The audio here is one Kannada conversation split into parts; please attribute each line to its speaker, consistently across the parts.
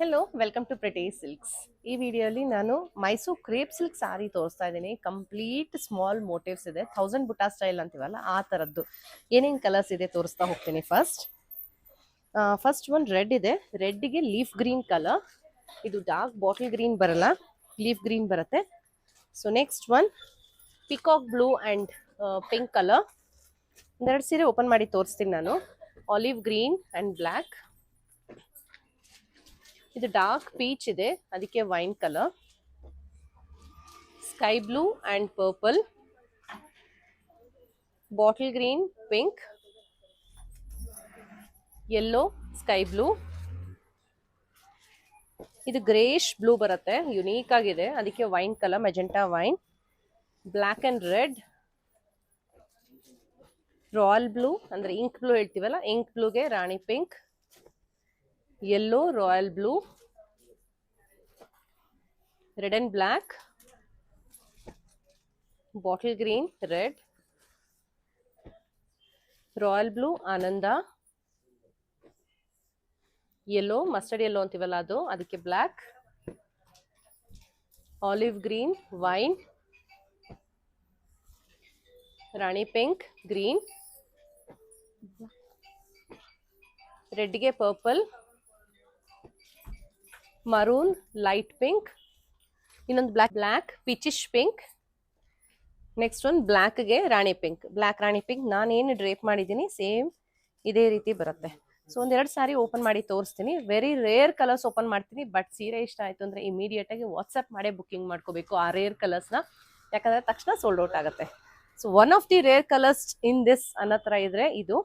Speaker 1: Hello welcome to Pretty Silks ಈ ವಿಡಿಯೋಲಿ ನಾನು ಮೈಸೂರು ಕ್ರೇಪ್ ಸಿಲ್ಕ್ ಸಾರಿ ತೋರಿಸ್ತಾ ಇದ್ದೀನಿ. ಕಂಪ್ಲೀಟ್ ಸ್ಮಾಲ್ ಮೋಟಿವ್ಸ್ ಇದೆ. ಥೌಸಂಡ್ ಬುಟಾ ಸ್ಟೈಲ್ ಅಂತೀವಲ್ಲ, ಆ ಥರದ್ದು ಏನೇನು ಕಲರ್ಸ್ ಇದೆ ತೋರಿಸ್ತಾ ಹೋಗ್ತೀನಿ ಫಸ್ಟ್ ಫಸ್ಟ್ ಒನ್ ರೆಡ್ ಇದೆ. ರೆಡ್ಗೆ ಲೀಫ್ ಗ್ರೀನ್ ಕಲರ್ ಇದು ಡಾರ್ಕ್ ಬಾಟಲ್ ಗ್ರೀನ್ ಬರಲ್ಲ ಲೀಫ್ ಗ್ರೀನ್ ಬರುತ್ತೆ. So next one peacock blue and pink colour ಒಂದೆರಡು ಸೀರೆ ಓಪನ್ ಮಾಡಿ ತೋರಿಸ್ತೀನಿ ನಾನು. ಆಲಿವ್ ಗ್ರೀನ್ ಆ್ಯಂಡ್ ಬ್ಲ್ಯಾಕ್ ಇದು ಡಾರ್ಕ್ ಪೀಚ್ ಇದೆ. ಅದಕ್ಕೆ wine colour sky blue and purple bottle green pink yellow sky blue ಇದು ಗ್ರೇಶ್ ಬ್ಲೂ ಬರುತ್ತೆ. ಯುನೀಕ್ ಆಗಿದೆ. ಅದಕ್ಕೆ wine colour magenta wine black and red royal blue ಅಂದರೆ ಇಂಕ್ ಬ್ಲೂ ಹೇಳ್ತೀವಲ್ಲ? Ink ಬ್ಲೂಗೆ rani pink yellow, royal blue, red and black, bottle green, red royal blue Ananda yellow mustard yellow ಅಂತೀವಲ್ಲ ಅದು ಅದಕ್ಕೆ black olive green wine rani pink green ರೆಡ್ಗೆ purple maroon light pink ಇನ್ನೊಂದು black black peachish pink next ಒಂದು ಬ್ಲ್ಯಾಕ್ಗೆ rani pink black rani pink ನಾನೇನು ಡ್ರೇಪ್ ಮಾಡಿದ್ದೀನಿ ಸೇಮ್ ಇದೇ ರೀತಿ ಬರುತ್ತೆ. ಸೊ ಒಂದೆರಡು ಸಾರಿ ಓಪನ್ ಮಾಡಿ ತೋರಿಸ್ತೀನಿ. ವೆರಿ ರೇರ್ ಕಲರ್ಸ್ ಓಪನ್ ಮಾಡ್ತೀನಿ ಬಟ್ ಸೀರೆ ಇಷ್ಟ ಆಯಿತು ಅಂದರೆ ಇಮಿಡಿಯೇಟಾಗಿ ವಾಟ್ಸಪ್ ಮಾಡೇ ಬುಕ್ಕಿಂಗ್ ಮಾಡ್ಕೋಬೇಕು ಆ ರೇರ್ ಕಲರ್ಸ್ನ ಯಾಕಂದರೆ ತಕ್ಷಣ ಸೋಲ್ಡ್ ಔಟ್ ಆಗುತ್ತೆ. So one of the rare colours in this ಅನ್ನೋ ಥರ ಇದ್ರೆ ಇದು.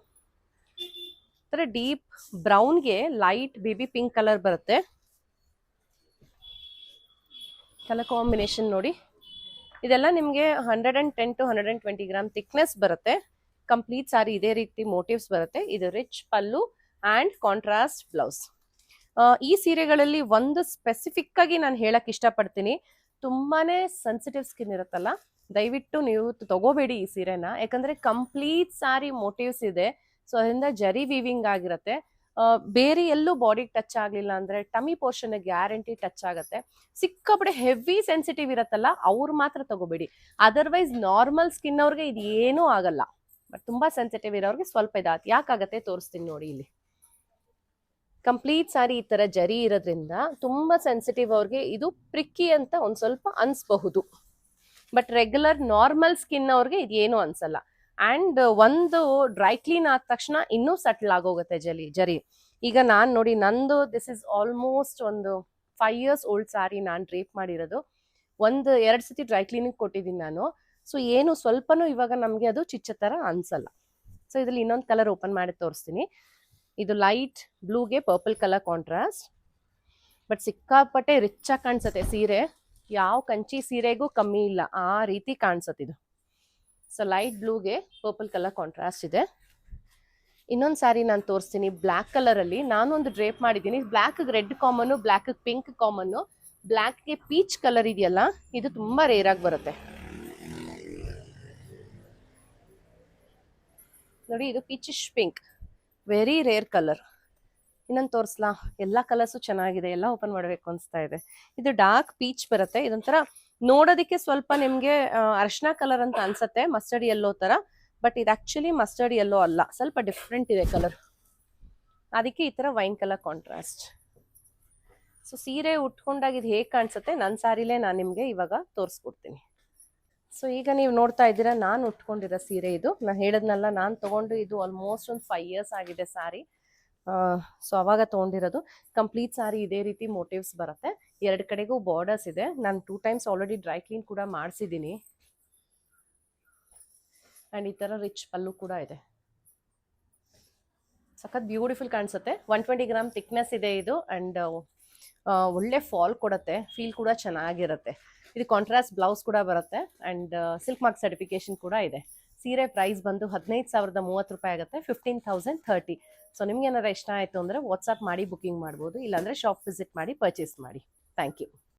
Speaker 1: ಥರ ಡೀಪ್ ಬ್ರೌನ್ಗೆ ಲೈಟ್ ಬೇಬಿ ಪಿಂಕ್ ಕಲರ್ ಬರುತ್ತೆ. ಕಲರ್ ಕಾಂಬಿನೇಷನ್ ನೋಡಿ. ಇದೆಲ್ಲ ನಿಮಗೆ hundred and ten to hundred and twenty gram thickness ಬರುತ್ತೆ. ಕಂಪ್ಲೀಟ್ ಸಾರಿ ಇದೇ ರೀತಿ ಮೋಟಿವ್ಸ್ ಬರುತ್ತೆ. ಇದು rich pallu and contrast blouse ಈ ಸೀರೆಗಳಲ್ಲಿ ಒಂದು ಸ್ಪೆಸಿಫಿಕ್ ಆಗಿ ನಾನು ಹೇಳಕ್ ಇಷ್ಟಪಡ್ತೀನಿ. ತುಂಬಾ ಸೆನ್ಸಿಟಿವ್ ಸ್ಕಿನ್ ಇರುತ್ತಲ್ಲ? ದಯವಿಟ್ಟು ನೀವು ತಗೋಬೇಡಿ ಈ ಸೀರೆನ. ಯಾಕಂದ್ರೆ ಕಂಪ್ಲೀಟ್ ಸಾರಿ ಮೋಟಿವ್ಸ್ ಇದೆ. ಸೊ ಅದರಿಂದ ಜರಿ ವೀವಿಂಗ್ ಆಗಿರುತ್ತೆ. ಬೇರೆ ಎಲ್ಲೂ ಬಾಡಿಗೆ ಟಚ್ ಆಗಲಿಲ್ಲ ಅಂದ್ರೆ ಟಮಿ ಪೋರ್ಷನ್ ಗ್ಯಾರಂಟಿ ಟಚ್ ಆಗುತ್ತೆ. ಸಿಕ್ಕಾಪಡೆ ಹೆವಿ ಸೆನ್ಸಿಟಿವ್ ಇರತ್ತಲ್ಲ, ಅವ್ರು ಮಾತ್ರ ತಗೋಬೇಡಿ. ಅದರ್ವೈಸ್ ನಾರ್ಮಲ್ ಸ್ಕಿನ್ ಅವ್ರಿಗೆ ಇದು ಏನೂ ಆಗಲ್ಲ. ಬಟ್ ತುಂಬಾ ಸೆನ್ಸಿಟಿವ್ ಇರೋರಿಗೆ ಸ್ವಲ್ಪ ಇದಾಗುತ್ತೆ ಯಾಕಾಗತ್ತೆ ತೋರಿಸ್ತೀನಿ ನೋಡಿ ಇಲ್ಲಿ. ಕಂಪ್ಲೀಟ್ ಸಾರಿ ಈ ತರ ಜರಿ ಇರೋದ್ರಿಂದ ತುಂಬಾ ಸೆನ್ಸಿಟಿವ್ ಅವ್ರಿಗೆ ಇದು ಪ್ರಿಕ್ಕಿ ಅಂತ ಒಂದ್ ಸ್ವಲ್ಪ ಅನ್ಸ್ಬಹುದು. ಬಟ್ ರೆಗ್ಯುಲರ್ ನಾರ್ಮಲ್ ಸ್ಕಿನ್ ಅವ್ರಿಗೆ ಇದು ಏನು ಅನ್ಸಲ್ಲ. ಅಂಡ್ ಒಂದು ಡ್ರೈ ಕ್ಲೀನ್ ಆದ ತಕ್ಷಣ ಇನ್ನೂ ಸಟ್ಲ್ ಆಗೋಗುತ್ತೆ ಜಲಿ, ಜರಿ. ಈಗ ನಾನು ನೋಡಿ ನಂದು ದಿಸ್ ಇಸ್ ಆಲ್ಮೋಸ್ಟ್ ಒಂದು ಫೈವ್ ಇಯರ್ಸ್ ಓಲ್ಡ್ ಸಾರಿ ನಾನು ಡ್ರೇಪ್ ಮಾಡಿರೋದು. ಒಂದು ಎರಡು ಸತಿ ಡ್ರೈ ಕ್ಲೀನಿಂಗ್ ಕೊಟ್ಟಿದ್ದೀನಿ ನಾನು. ಸೊ ಏನು ಸ್ವಲ್ಪನೂ ಇವಾಗ ನಮಗೆ ಅದು ಚಿಚ್ಚ ಥರ ಅನ್ಸಲ್ಲ. ಸೊ ಇದರಲ್ಲಿ ಇನ್ನೊಂದು ಕಲರ್ ಓಪನ್ ಮಾಡಿ ತೋರಿಸ್ತೀನಿ. ಇದು ಲೈಟ್ ಬ್ಲೂಗೆ ಪರ್ಪಲ್ ಕಲರ್ ಕಾಂಟ್ರಾಸ್ಟ್ ಬಟ್ ಸಿಕ್ಕಾಪಟ್ಟೆ ರಿಚ್ ಆಗಿ ಕಾಣಿಸುತ್ತೆ ಸೀರೆ. ಯಾವ ಕಂಚಿ ಸೀರೆಗೂ ಕಮ್ಮಿ ಇಲ್ಲ. ಆ ರೀತಿ ಕಾಣಿಸುತ್ತೆ ಇದು. ಸೊ ಲೈಟ್ ಬ್ಲೂಗೆ ಪರ್ಪಲ್ ಕಲರ್ ಕಾಂಟ್ರಾಸ್ಟ್ ಇದೆ. ಇನ್ನೊಂದು ಸ್ಯಾರಿ ನಾನು ತೋರಿಸ್ತೀನಿ ಬ್ಲ್ಯಾಕ್ ಕಲರಲ್ಲಿ ನಾನೊಂದು ಡ್ರೇಪ್ ಮಾಡಿದ್ದೀನಿ. Black red common black pink common ಬ್ಲ್ಯಾಕ್ಗೆ peach colour ಇದೆಯಲ್ಲ, ಇದು ತುಂಬಾ ರೇರ್ ಆಗಿ ಬರುತ್ತೆ. ನೋಡಿ, ಇದು peachish pink very rare colour ಇನ್ನೊಂದು ತೋರಿಸ್ಲಾ? ಎಲ್ಲ ಕಲರ್ಸು ಚೆನ್ನಾಗಿದೆ. ಎಲ್ಲ ಓಪನ್ ಮಾಡಬೇಕು ಅನಿಸ್ತಾ ಇದೆ. ಇದು ಡಾರ್ಕ್ ಪೀಚ್ ಬರುತ್ತೆ. ಇದೊಂಥರ ನೋಡೋದಕ್ಕೆ ಸ್ವಲ್ಪ ನಿಮಗೆ ಅರ್ಶಿನ ಕಲರ್ ಅಂತ ಅನ್ಸತ್ತೆ ಮಸ್ಟರ್ಡ್ ಯೆಲ್ಲೋ ತರ ಬಟ್ ಇದು ಆಕ್ಚುಲಿ ಮಸ್ಟರ್ಡ್ ಯೆಲ್ಲೋ ಅಲ್ಲ, ಸ್ವಲ್ಪ ಡಿಫ್ರೆಂಟ್ ಇದೆ ಕಲರ್ ಅದಕ್ಕೆ ಈ ತರ ವೈನ್ ಕಲರ್ ಕಾಂಟ್ರಾಸ್ಟ್ ಸೊ ಸೀರೆ ಉಟ್ಕೊಂಡಾಗ ಇದು ಹೇಗೆ ಕಾಣಿಸುತ್ತೆ ನನ್ನ ಸಾರಿಲೇ ನಾನು ನಿಮಗೆ ಇವಾಗ ತೋರಿಸ್ಕೊಡ್ತೀನಿ. ಸೊ ಈಗ ನೀವು ನೋಡ್ತಾ ಇದ್ದೀರಾ, ನಾನು ಉಟ್ಕೊಂಡಿರೋ ಸೀರೆ ಇದು. ನಾನು ಹೇಳದ್ನಲ್ಲ, ನಾನು ತಗೊಂಡು ಇದು ಆಲ್ಮೋಸ್ಟ್ ಒಂದು ಫೈವ್ ಇಯರ್ಸ್ ಆಗಿದೆ ಸಾರಿ. ಸೊ ಅವಾಗ ತೊಗೊಂಡಿರೋದು. ಕಂಪ್ಲೀಟ್ ಸಾರಿ ಇದೇ ರೀತಿ ಮೋಟಿವ್ಸ್ ಬರುತ್ತೆ. ಎರಡು ಕಡೆಗೂ ಬಾರ್ಡರ್ಸ್ ಇದೆ. ನಾನು two times already dry clean ಕೂಡ ಮಾಡಿಸಿದ್ದೀನಿ. ಆ್ಯಂಡ್ ಈ ಥರ ರಿಚ್ ಪಲ್ಲು ಕೂಡ ಇದೆ. ಸಖತ್ ಬ್ಯೂಟಿಫುಲ್ ಕಾಣಿಸುತ್ತೆ. ಒನ್ ಟ್ವೆಂಟಿ ಗ್ರಾಮ್ ಥಿಕ್ನೆಸ್ ಇದೆ ಇದು. ಆ್ಯಂಡ್ ಒಳ್ಳೆ ಫಾಲ್ ಕೊಡುತ್ತೆ. ಫೀಲ್ ಕೂಡ ಚೆನ್ನಾಗಿರುತ್ತೆ. ಇದು ಕಾಂಟ್ರಾಸ್ಟ್ ಬ್ಲೌಸ್ ಕೂಡ ಬರುತ್ತೆ. ಆ್ಯಂಡ್ ಸಿಲ್ಕ್ ಮಾರ್ಕ್ ಸರ್ಟಿಫಿಕೇಶನ್ ಕೂಡ ಇದೆ. ಸೀರೆ ಪ್ರೈಸ್ ಬಂದು ಹದಿನೈದು ಸಾವಿರದ ಮೂವತ್ತು ರೂಪಾಯಿ ಆಗುತ್ತೆ ಫಿಫ್ಟೀನ್ ತೌಸಂಡ್ ಥರ್ಟಿ ಸೊ ನಿಮ್ಗೆ ಏನಾರ ಇಷ್ಟ ಆಯಿತು ಅಂದರೆ ವಾಟ್ಸಪ್ ಮಾಡಿ ಬುಕಿಂಗ್ ಮಾಡ್ಬೋದು, ಇಲ್ಲಾಂದರೆ ಶಾಪ್ ವಿಸಿಟ್ ಮಾಡಿ ಪರ್ಚೇಸ್ ಮಾಡಿ. Thank you